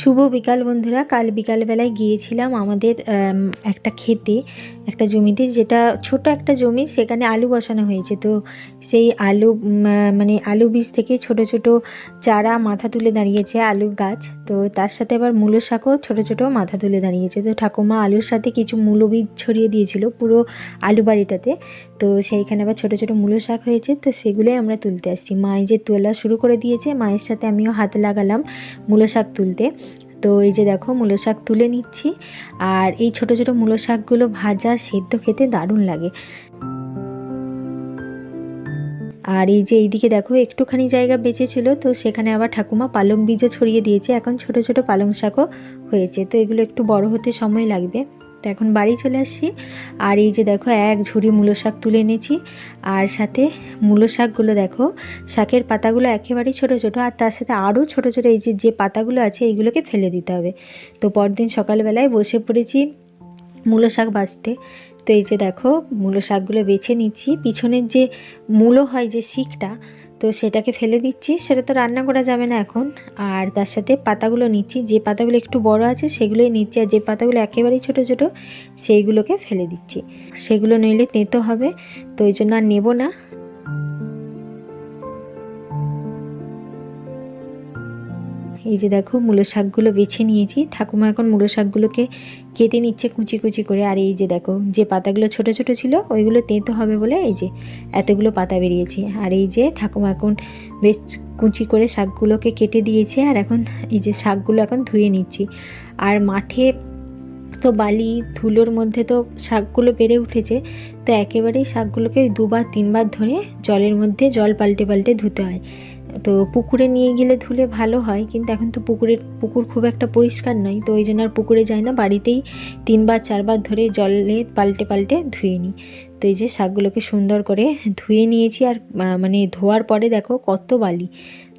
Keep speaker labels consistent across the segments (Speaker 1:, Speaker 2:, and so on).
Speaker 1: শুভ বিকাল বন্ধুরা। কাল বিকালবেলায় গিয়েছিলাম আমাদের একটা খেতে, একটা জমিতে, যেটা ছোট একটা জমি, সেখানে আলু বসানো হয়েছে। তো সেই আলু মানে আলু বীজ থেকে ছোট ছোট চারা মাথা তুলে দাঁড়িয়েছে আলু গাছ। তো তার সাথে আবার মূলো শাকও ছোট ছোট মাথা তুলে দাঁড়িয়েছে। তো ঠাকুমা আলুর সাথে কিছু মূলো বীজ ছড়িয়ে দিয়েছিল পুরো আলু বাড়িটাতে। তো সেইখানে আবার ছোট ছোট মূলো শাক হয়েছে। তো সেগুলোই আমরা তুলতে আসছি। মা এই যে তোলা শুরু করে দিয়েছে, মায়ের সাথে আমিও হাত লাগালাম মূলো শাক তুলতে। তো এই যে দেখো মূলো শাক তুলে নিচ্ছি। আর এই ছোট ছোট মূলো শাকগুলো ভাজা, সেদ্ধ খেতে দারুণ লাগে। আর এই যে এইদিকে দেখো একটুখানি জায়গা বেঁচে ছিল তো সেখানে আবার ঠাকুমা পালং বীজও ছড়িয়ে দিয়েছে। এখন ছোট ছোট পালং শাকও হয়েছে। তো এগুলো একটু বড় হতে সময় লাগবে। তো এখন বাড়ি চলে আসছি। আর এই যে দেখো, এক ঝুড়ি মূলো শাক তুলে এনেছি। আর সাথে মূলো শাকগুলো দেখো, শাকের পাতাগুলো একেবারেই ছোট ছোট। আর তার সাথে আরও ছোট ছোট এই যে যে পাতাগুলো আছে, এইগুলোকে ফেলে দিতে হবে। তো পরদিন সকালবেলায় বসে পড়েছি মূলো শাক বাছতে তো এই যে দেখো, মূলো শাকগুলো বেছে নিচ্ছি। পিছনের যে মূলো হয় যে শিকটা তো সেটাকে ফেলে দিচ্ছি। সেটা তো রান্না করা যাবে না এখন। আর তার সাথে পাতাগুলো নিচ্ছি। যে পাতাগুলো একটু বড় আছে, সেগুলোই নিচ্ছি। আর যে পাতাগুলো একেবারেই ছোট ছোট, সেইগুলোকে ফেলে দিচ্ছি। সেগুলো নইলে তেঁতো হবে। তো ওই জন্য আর নেব না। এই যে দেখো মূলো শাকগুলো বেছে নিয়েছি। ঠাকুমা এখন মূলো শাকগুলোকে কেটে নিচ্ছে কুচি কুচি করে। আর এই যে দেখো, যে পাতাগুলো ছোট ছোট ছিল, ওইগুলো তেঁতো হবে বলে এই যে এতগুলো পাতা বেরিয়েছে। আর এই যে ঠাকুমা এখন বেশ কুচি করে শাকগুলোকে কেটে দিয়েছে। আর এখন এই যে শাকগুলো এখন ধুয়ে নিচ্ছি। আর মাঠে তো বালি, ধুলোর মধ্যে তো শাকগুলো বেড়ে উঠেছে। তো একেবারেই শাকগুলোকে দুবার, তিনবার ধরে জলের মধ্যে জল পাল্টে পাল্টে ধুতে হয়। তো পুকুরে নিয়ে গেলে ধুলে ভালো হয়, কিন্তু এখন তো পুকুরের, পুকুর খুব একটা পরিষ্কার নয়, তো ওই জন্য আর পুকুরে যায় না, বাড়িতেই তিনবার, চারবার ধরে জলে পাল্টে পাল্টে ধুয়ে নিই। তো এই যে শাকগুলোকে সুন্দর করে ধুয়ে নিয়েছি আর মানে ধোয়ার পরে দেখো কত বালি।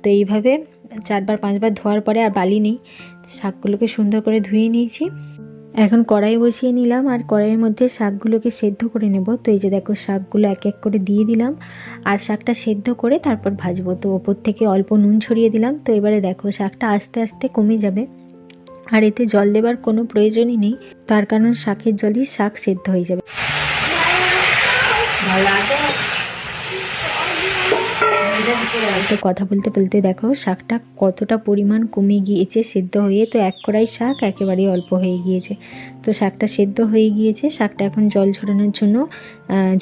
Speaker 1: তো এইভাবে চারবার, পাঁচবার ধোয়ার পরে আর বালি নেই, শাকগুলোকে সুন্দর করে ধুয়ে নিয়েছি। এখন কড়াই বসিয়ে নিলাম আর কড়াইয়ের মধ্যে শাকগুলোকে সেদ্ধ করে নেব। তো এই যে দেখো, শাকগুলো এক এক করে দিয়ে দিলাম আর শাকটা সেদ্ধ করে তারপর ভাজবো। তো ওপর থেকে অল্প নুন ছড়িয়ে দিলাম। তো এবারে দেখো, শাকটা আস্তে আস্তে কমে যাবে আর এতে জল দেবার কোনো প্রয়োজনই নেই। তার কারণ শাকের জলই শাক সেদ্ধ হয়ে যাবে। তো কথা বলতে বলতে দেখো, শাকটা কতটা পরিমাণ কমে গিয়েছে, সেদ্ধ হয়ে তো এক কড়াই শাক একেবারেই অল্প হয়ে গিয়েছে। তো শাকটা সেদ্ধ হয়ে গিয়েছে, শাকটা এখন জল ঝরানোর জন্য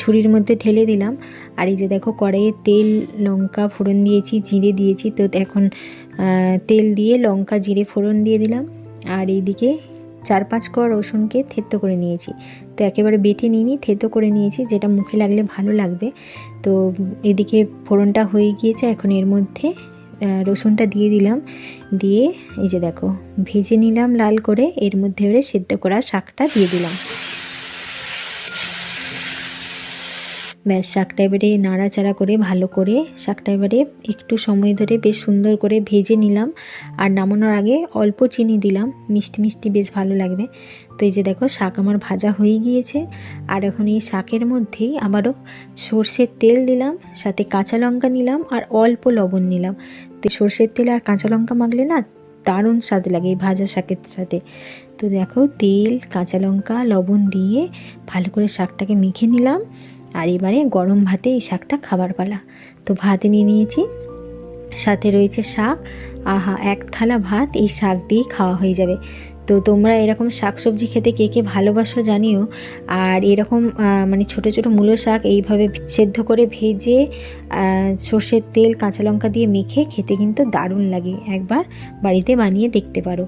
Speaker 1: ঝুড়ির মধ্যে ঢেলে দিলাম। আর এই যে দেখো কড়াইয়ে তেল, লঙ্কা ফোড়ন দিয়েছি, জিরে দিয়েছি, তো এখন তেল দিয়ে লঙ্কা, জিরে ফোড়ন দিয়ে দিলাম। আর এইদিকে চার পাঁচ কোয়া রসুনকে থেতো করে নিয়েছি। তো একেবারে বেটে নিয়ে থেতো করে নিয়েছি, যেটা মুখে লাগলে ভালো লাগবে। তো এদিকে ফোড়নটা হয়ে গিয়েছে, এখন এর মধ্যে রসুনটা দিয়ে দিলাম। দিয়ে এই যে দেখো, ভেজে নিলাম লাল করে, এর মধ্যে এবারে সেদ্ধ করা শাকটা দিয়ে দিলাম। ব্যাস, শাকটা এবারে নাড়াচাড়া করে ভালো করে শাকটা এবারে একটু সময় ধরে বেশ সুন্দর করে ভেজে নিলাম। আর নামানোর আগে অল্প চিনি দিলাম, মিষ্টি মিষ্টি বেশ ভালো লাগবে। তো এই যে দেখো, শাক আমার ভাজা হয়ে গিয়েছে। আর এখন এই শাকের মধ্যেই আবারও সর্ষের তেল দিলাম, সাথে কাঁচা লঙ্কা নিলাম আর অল্প লবণ নিলাম। তো সর্ষের তেল আর কাঁচা লঙ্কা মাখলে না দারুণ স্বাদ লাগে এই ভাজা শাকের সাথে। তো দেখো, তেল, কাঁচা লঙ্কা, লবণ দিয়ে ভালো করে শাকটাকে মেখে নিলাম। আর এবারে গরম ভাতে এই শাকটা খাবার পালা। তো ভাত নিয়ে নিয়েছি, সাথে রয়েছে শাক। আহা, এক থালা ভাত, এই শাক দিয়েই খাওয়া হয়ে যাবে। তো তোমরা এরকম শাক সবজি খেতে কে কে ভালোবাসো জানিও। আর এরকম মানে ছোট ছোট মূলো শাক এইভাবে সেদ্ধ করে ভেজে সর্ষের তেল, কাঁচা লঙ্কা দিয়ে মেখে খেতে কিন্তু দারুণ লাগে। একবার বাড়িতে বানিয়ে দেখতে পারো।